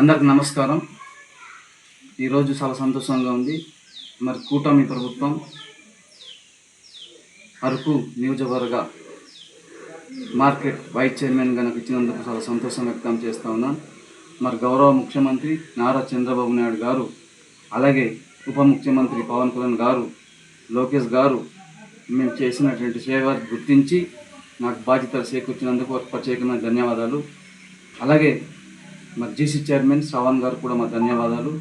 అందరికి నమస్కారం. ఈరోజు చాలా సంతోషంగా ఉంది. మరి కూటమి ప్రభుత్వం అరకు నియోజకవర్గ మార్కెట్ వైస్ చైర్మన్ కనుక ఇచ్చినందుకు చాలా సంతోషం వ్యక్తం చేస్తూ ఉన్నాను మరి గౌరవ ముఖ్యమంత్రి నారా చంద్రబాబు నాయుడు గారు అలాగే ఉప ముఖ్యమంత్రి పవన్ కళ్యాణ్ గారు లోకేష్ గారు మేము చేసినటువంటి సేవ గుర్తించి నాకు బాధ్యతలు చేకూర్చినందుకు ప్రత్యేకమైన ధన్యవాదాలు. అలాగే మరి జీసీ చైర్మన్ శ్రవణ్ గారు కూడా మా ధన్యవాదాలు.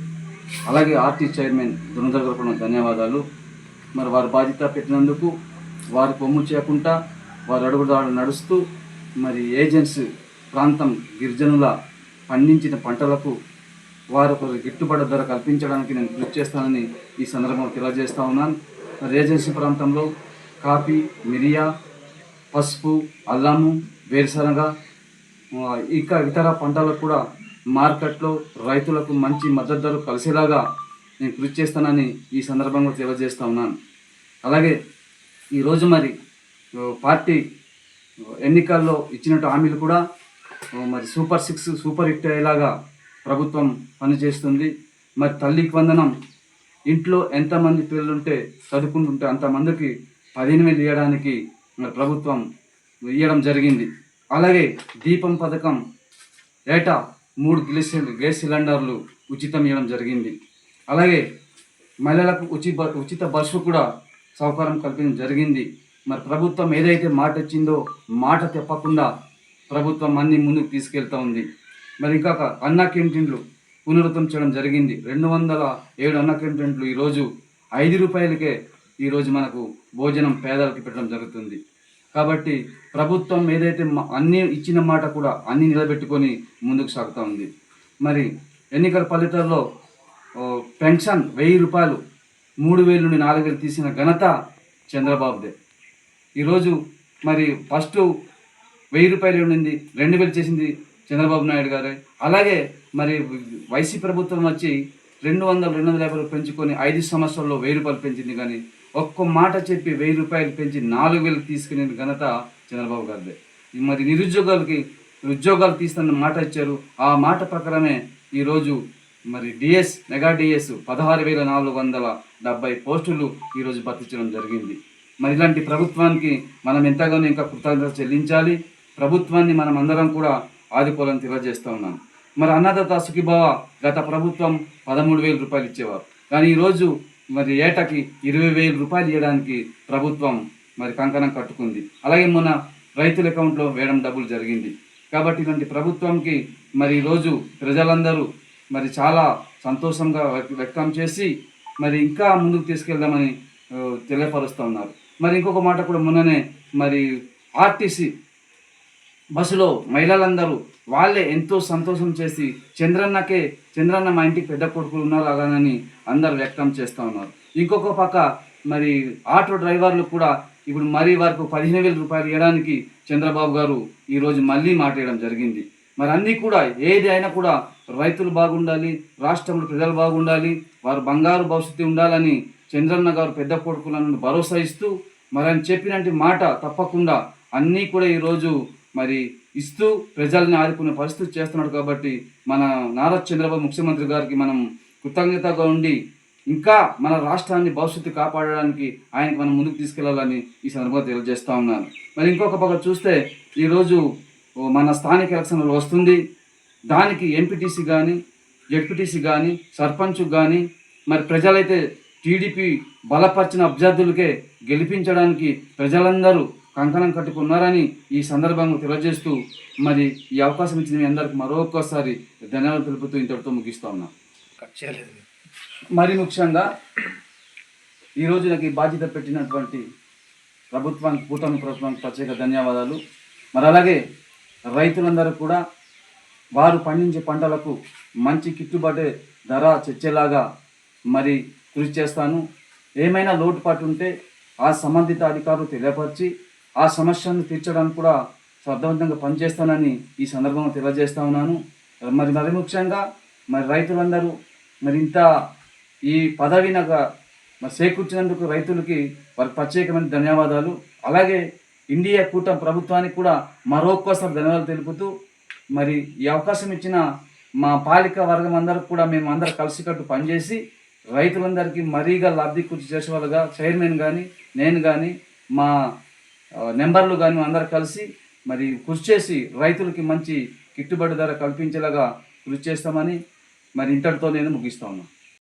అలాగే ఆర్టీ చైర్మన్ దురంధర్ గారు కూడా మా ధన్యవాదాలు. మరి వారి బాధ్యత పెట్టినందుకు వారి కొమ్ము చేయకుండా వారి అడుగుదాడు నడుస్తూ మరి ఏజెన్సీ ప్రాంతం గిరిజనుల పండించిన పంటలకు వారు ఒక గిట్టుబాటు ధర కల్పించడానికి నేను కృషి చేస్తానని ఈ సందర్భంలో తెలియజేస్తా ఉన్నాను. మరి ఏజెన్సీ ప్రాంతంలో కాఫీ మిరియా పసుపు అల్లము వేరుశనగ ఇంకా ఇతర పంటలకు కూడా మార్కెట్లో రైతులకు మంచి మద్దతు ధర కలిసేలాగా నేను కృషి చేస్తానని ఈ సందర్భంగా తెలియజేస్తా ఉన్నాను. అలాగే ఈరోజు మరి పార్టీ ఎన్నికల్లో ఇచ్చినట్టు హామీలు కూడా మరి సూపర్ సిక్స్ సూపర్ హిట్ అయ్యేలాగా ప్రభుత్వం పనిచేస్తుంది. మరి తల్లికి వందనం ఇంట్లో ఎంతమంది పిల్లలుంటే చదువుకుంటుంటే అంతమందికి పదిహేను వేలు ఇవ్వడానికి మరి ప్రభుత్వం ఇవ్వడం జరిగింది. అలాగే దీపం పథకం ఏటా మూడు గ్యాస్ గ్యాస్ సిలిండర్లు ఉచితం ఇవ్వడం జరిగింది. అలాగే మహిళలకు ఉచిత ఉచిత బస్సు కూడా సౌకర్యం కల్పించడం జరిగింది. మరి ప్రభుత్వం ఏదైతే మాట ఇచ్చిందో మాట తెప్పకుండా ప్రభుత్వం అన్ని ముందుకు తీసుకెళ్తా ఉంది. మరి ఇంకా అన్న క్యాంటీన్లు పునరుద్ధం చేయడం జరిగింది. రెండు వందల ఏడు అన్న క్యాంటీన్లు ఈరోజు ఐదు రూపాయలకే ఈరోజు మనకు భోజనం పేదలకు పెట్టడం జరుగుతుంది. కాబట్టి ప్రభుత్వం ఏదైతే అన్ని ఇచ్చిన మాట కూడా అన్ని నిలబెట్టుకొని ముందుకు సాగుతూ ఉంది. మరి ఎన్నికల ఫలితాల్లో పెన్షన్ వెయ్యి రూపాయలు మూడు వేలు నుండి నాలుగు వేలు తీసిన ఘనత చంద్రబాబుదే. ఈరోజు మరి ఫస్ట్ వెయ్యి రూపాయలు ఉండింది రెండు వేలు చేసింది చంద్రబాబు నాయుడు గారే. అలాగే మరి వైసీ ప్రభుత్వం వచ్చి రెండు వందల రెండు వందల యాభై పెంచుకొని ఐదు సంవత్సరాల్లో వెయ్యి రూపాయలు పెంచింది కానీ ఒక్క మాట చెప్పి వెయ్యి రూపాయలు పెంచి నాలుగు వేలు తీసుకునే ఘనత చంద్రబాబు గారిదే. మరి నిరుద్యోగాలకి ఉద్యోగాలు తీస్తున్న మాట ఇచ్చారు. ఆ మాట ప్రకారమే ఈరోజు మరి డిఎస్ మెగా డిఎస్ పదహారు వేల నాలుగు వందల డెబ్బై పోస్టులు ఈరోజు భర్తించడం జరిగింది. మరి ఇలాంటి ప్రభుత్వానికి మనం ఎంతగానో ఇంకా కృతజ్ఞత చెల్లించాలి. ప్రభుత్వాన్ని మనం అందరం కూడా ఆదుకోవాలని తెలియజేస్తూ ఉన్నాం. మరి అన్నదాత సుఖీభావ గత ప్రభుత్వం పదమూడు వేల రూపాయలు ఇచ్చేవారు. కానీ ఈరోజు మరి ఏటకి ఇరవై వేల రూపాయలు ఇవ్వడానికి ప్రభుత్వం మరి కంకణం కట్టుకుంది. అలాగే మొన్న రైతుల అకౌంట్లో వేయడం డబ్బులు జరిగింది. కాబట్టి ఇలాంటి ప్రభుత్వంకి మరి ఈరోజు ప్రజలందరూ మరి చాలా సంతోషంగా వ్యక్తం చేసి మరి ఇంకా ముందుకు తీసుకెళ్దామని తెలియపరుస్తూ ఉన్నారు. మరి ఇంకొక మాట కూడా మొన్ననే మరి ఆర్టీసీ బస్సులో మహిళలందరూ వాళ్ళే ఎంతో సంతోషం చేసి చంద్రన్నకే చంద్రన్న మా ఇంటికి పెద్ద కొడుకులు ఉన్నారు అలానని అందరు వ్యక్తం చేస్తూ ఉన్నారు. ఇంకొక పక్క మరి ఆటో డ్రైవర్లు కూడా ఇప్పుడు మరీ వరకు పదిహేను వేల రూపాయలు ఇవ్వడానికి చంద్రబాబు గారు ఈరోజు మళ్ళీ మాట్లాడడం జరిగింది. మరి అన్నీ కూడా ఏది అయినా కూడా రైతులు బాగుండాలి రాష్ట్రంలో ప్రజలు బాగుండాలి వారు బంగారు భవిష్యత్తు ఉండాలని చంద్రన్న గారు పెద్ద కొడుకులను భరోసా ఇస్తూ మరి ఆయన చెప్పినట్టు మాట తప్పకుండా అన్నీ కూడా ఈరోజు మరి ఇస్తూ ప్రజల్ని ఆదుకునే పరిస్థితి చేస్తున్నాడు కాబట్టి మన నారా చంద్రబాబు ముఖ్యమంత్రి గారికి మనం కృతజ్ఞతగా ఉండి ఇంకా మన రాష్ట్రాన్ని భవిష్యత్తు కాపాడడానికి ఆయనకు మనం ముందుకు తీసుకెళ్ళాలని ఈ సందర్భంగా తెలియజేస్తూ ఉన్నాను. మరి ఇంకొక పక్క చూస్తే ఈరోజు మన స్థానిక ఎలక్షన్లు వస్తుంది. దానికి ఎంపీటీసీ కానీ జడ్పీటీసీ కానీ సర్పంచ్ కానీ మరి ప్రజలైతే టీడీపీ బలపరిచిన అభ్యర్థులకే గెలిపించడానికి ప్రజలందరూ కంకణం కట్టుకున్నారని ఈ సందర్భంగా తెలియజేస్తూ మరి ఈ అవకాశం ఇచ్చిన మీ అందరికి మరొకసారి ధన్యవాదాలు తెలుపుతూ ఇంతటితో ముగిస్తా ఉన్నా. మరి ముఖ్యంగా ఈరోజు నాకు ఈ బాధ్యత పెట్టినటువంటి ప్రభుత్వానికి కూటమి ప్రభుత్వానికి ప్రత్యేక ధన్యవాదాలు. మరి అలాగే రైతులందరూ కూడా వారు పండించే పంటలకు మంచి గిట్టుబాటు ధర తెచ్చేలాగా మరి కృషి చేస్తాను. ఏమైనా లోటుపాటు ఉంటే ఆ సంబంధిత అధికారులు తెలియపరిచి ఆ సమస్యను తీర్చడానికి కూడా సమర్థవంతంగా పనిచేస్తానని ఈ సందర్భంగా తెలియజేస్తా ఉన్నాను. మరి మరి ముఖ్యంగా మరి రైతులందరూ మరి ఇంత ఈ పదవి నాకు మరి చేకూర్చినందుకు రైతులకి వారి ప్రత్యేకమైన ధన్యవాదాలు. అలాగే ఇండియా కూటమి ప్రభుత్వానికి కూడా మరొక్కసారి ధన్యవాదాలు తెలుపుతూ మరి ఈ అవకాశం ఇచ్చిన మా పాలిక వర్గం అందరూ కూడా మేము అందరు కలిసికట్టు పనిచేసి రైతులందరికీ మరీగా లబ్ధి కూర్చి చేసేవాళ్ళుగా చైర్మన్ కానీ నేను కానీ మా నెంబర్లు కానీ అందరు కలిసి మరి కృషి చేసి రైతులకి మంచి గిట్టుబాటు ధర కల్పించేలాగా కృషి చేస్తామని మరి ఇంతటితో నేను ముగిస్తా ఉన్నాను